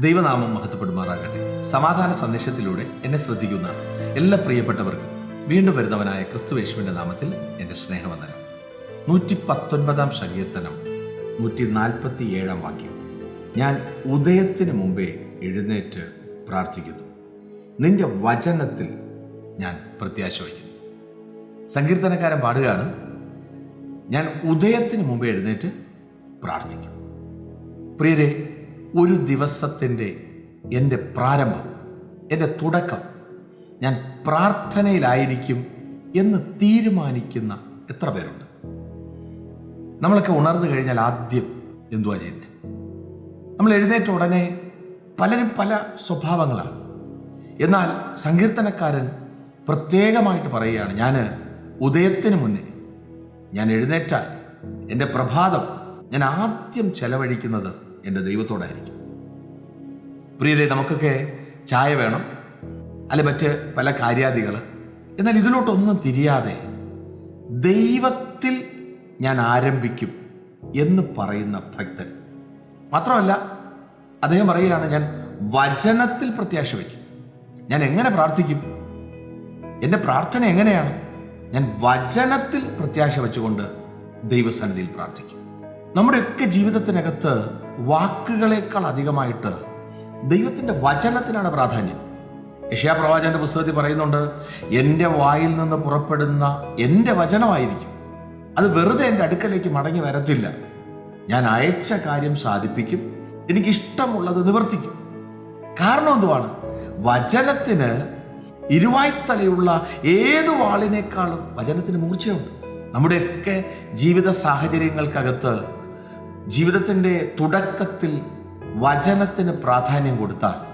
ദൈവനാമം മഹത്വപ്പെടുമാറാകട്ടെ. സമാധാന സന്ദേശത്തിലൂടെ എന്നെ ശ്രദ്ധിക്കുന്ന എല്ലാ പ്രിയപ്പെട്ടവർക്കും വീണ്ടും വരുന്നവനായ ക്രിസ്തുവേശുവിന്റെ നാമത്തിൽ എന്റെ സ്നേഹവന്ദനം. നൂറ്റി പത്തൊൻപതാം സങ്കീർത്തനം നൂറ്റി നാൽപ്പത്തി ഏഴാം വാക്യം. ഞാൻ ഉദയത്തിന് മുമ്പേ എഴുന്നേറ്റ് പ്രാർത്ഥിക്കുന്നു. നിന്റെ വചനത്തിൽ ഞാൻ പ്രത്യാശ വയ്ക്കുന്നു. സങ്കീർത്തനക്കാരൻ പാടുകയാണ് ഞാൻ ഉദയത്തിന് മുമ്പേ എഴുന്നേറ്റ് പ്രാർത്ഥിക്കും. പ്രിയരെ ഒരു ദിവസത്തിന്റെ എന്റെ പ്രാരംഭം എന്റെ തുടക്കം. ഞാൻ പ്രാർത്ഥനയിലായിരിക്കും എന്ന് തീരുമാനിക്കുന്ന എത്ര പേരുണ്ട്? നമ്മളൊക്കെ ഉണർന്നു കഴിഞ്ഞാൽ ആദ്യം എന്തുവാ ചെയ്യുന്നത് നമ്മൾ എഴുന്നേറ്റ ഉടനെ പലരും പല സ്വഭാവങ്ങളാണ്. എന്നാൽ സങ്കീർത്തനക്കാരൻ പ്രത്യേകമായിട്ട് പറയുകയാണ് ഞാൻ ഉദയത്തിന് മുന്നേ ഞാൻ എഴുന്നേറ്റാൽ എന്റെ പ്രഭാതം ഞാൻ ആദ്യം ചെലവഴിക്കുന്നത് എന്റെ ദൈവത്തോടായിരിക്കും. പ്രിയരെ നമുക്കൊക്കെ ചായ വേണം അല്ലെ മറ്റ് പല കാര്യാദികൾ എന്നാൽ ഇതിലോട്ടൊന്നും തിരിയാതെ ദൈവത്തിൽ ഞാൻ ആരംഭിക്കും എന്ന് പറയുന്ന ഭക്തൻ. മാത്രമല്ല അദ്ദേഹം പറയുകയാണ് ഞാൻ വചനത്തിൽ പ്രത്യാശ വയ്ക്കും. ഞാൻ എങ്ങനെ പ്രാർത്ഥിക്കും? എന്റെ പ്രാർത്ഥന എങ്ങനെയാണ്? ഞാൻ വചനത്തിൽ പ്രത്യാശ വെച്ചുകൊണ്ട് ദൈവസന്നിധിയിൽ പ്രാർത്ഥിക്കും. നമ്മുടെയൊക്കെ ജീവിതത്തിനകത്ത് വാക്കുകളേക്കാൾ അധികമായിട്ട് ദൈവത്തിന്റെ വചനത്തിനാണ് പ്രാധാന്യം. യഷ്യാ പ്രവാചകന്റെ പുസ്തകത്തിൽ പറയുന്നുണ്ട് എന്റെ വായിൽ നിന്ന് പുറപ്പെടുന്ന എന്റെ വചനമായിരിക്കും. അത് വെറുതെ എന്റെ അടുക്കലേക്ക് മടങ്ങി വരത്തില്ല. ഞാൻ അയച്ച കാര്യം സാധിപ്പിക്കും. എനിക്കിഷ്ടമുള്ളത് നിവർത്തിക്കും. കാരണം എന്തുവാണ്? വചനത്തിന് ഇരുവായ്ത്തലയുള്ള ഏത് വാളിനേക്കാളും വചനത്തിന് മൂർച്ചയുണ്ട്. നമ്മുടെയൊക്കെ ജീവിത സാഹചര്യങ്ങൾക്കകത്ത് ജീവിതത്തിന്റെ തുടക്കത്തിൽ വചനത്തിന് പ്രാധാന്യം കൊടുത്താൽ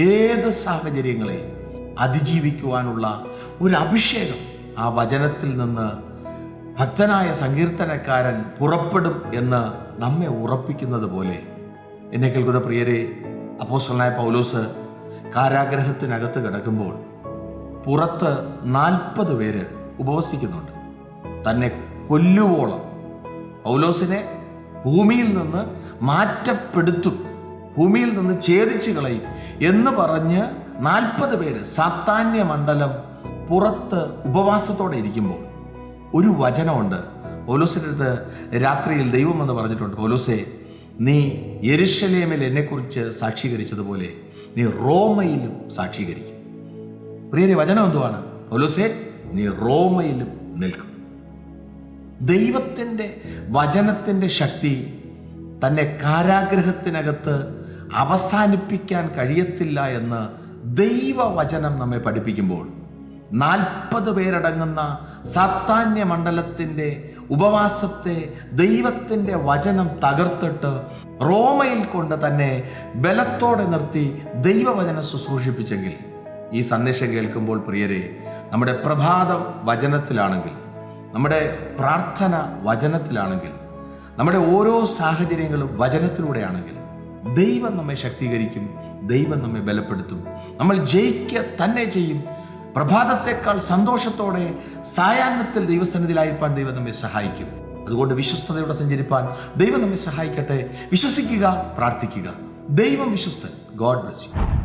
ഏത് സാഹചര്യങ്ങളെയും അതിജീവിക്കുവാനുള്ള ഒരു അഭിഷേകം ആ വചനത്തിൽ നിന്ന് ഭക്തനായ സങ്കീർത്തനക്കാരൻ പുറപ്പെടും എന്ന് നമ്മെ ഉറപ്പിക്കുന്നത് പോലെ. എന്നെ കേൾക്കുന്ന പ്രിയരെ അപ്പോസ്റ്റലായ പൗലോസ് കാരാഗ്രഹത്തിനകത്ത് കിടക്കുമ്പോൾ പുറത്ത് നാൽപ്പത് പേര് ഉപവസിക്കുന്നുണ്ട്. തന്നെ കൊല്ലുവോളം. പൗലോസിനെ ഭൂമിയിൽ നിന്ന് മാറ്റപ്പെടുത്തും. ഭൂമിയിൽ നിന്ന് ഛേദിച്ചു കളയും എന്ന് പറഞ്ഞ് നാൽപ്പത് പേര് സാത്താന്യ മണ്ഡലം പുറത്ത് ഉപവാസത്തോടെ ഇരിക്കുമ്പോൾ ഒരു വചനമുണ്ട്. പൗലോസിന്റെ അടുത്ത് രാത്രിയിൽ ദൈവം എന്ന് പറഞ്ഞിട്ടുണ്ട്. പൗലോസെ നീ യെരുഷലേമിൽ എന്നെക്കുറിച്ച് സാക്ഷീകരിച്ചതുപോലെ നീ റോമയിലും സാക്ഷീകരിക്കും. പ്രിയരെ വചനം എന്തുവാണ്? പൗലോസെ നീ റോമയിലും നിൽക്കും. ദൈവത്തിന്റെ വചനത്തിന്റെ ശക്തി തന്നെ കാരാഗ്രഹത്തിനകത്ത് അവസാനിപ്പിക്കാൻ കഴിയത്തില്ല എന്ന് ദൈവവചനം നമ്മെ പഠിപ്പിക്കുമ്പോൾ നാൽപ്പത് പേരടങ്ങുന്ന സാത്താന്യ മണ്ഡലത്തിന്റെ ഉപവാസത്തെ ദൈവത്തിന്റെ വചനം തകർത്തിട്ട് റോമയിൽ കൊണ്ട് തന്നെ ബലത്തോടെ നിർത്തി ദൈവവചനം ശുശ്രൂഷിപ്പിച്ചെങ്കിൽ ഈ സന്ദേശം കേൾക്കുമ്പോൾ പ്രിയരെ നമ്മുടെ പ്രഭാതം വചനത്തിലാണെങ്കിൽ നമ്മുടെ പ്രാർത്ഥന വചനത്തിലാണെങ്കിൽ നമ്മുടെ ഓരോ സാഹചര്യങ്ങളും വചനത്തിലൂടെയാണെങ്കിൽ ദൈവം നമ്മെ ശക്തീകരിക്കും ദൈവം നമ്മെ ബലപ്പെടുത്തും. നമ്മൾ ജയിക്കുക തന്നെ ചെയ്യും. പ്രഭാതത്തെക്കാൾ സന്തോഷത്തോടെ സായാഹ്നത്തിൽ ദൈവസന്നിധിയിലായിരിക്കാൻ ദൈവം നമ്മെ സഹായിക്കും. അതുകൊണ്ട് വിശ്വസ്തയോടെ സഞ്ചരിപ്പാൻ ദൈവം നമ്മെ സഹായിക്കട്ടെ. വിശ്വസിക്കുക പ്രാർത്ഥിക്കുക. ദൈവം വിശ്വസ്തൻ. God bless you.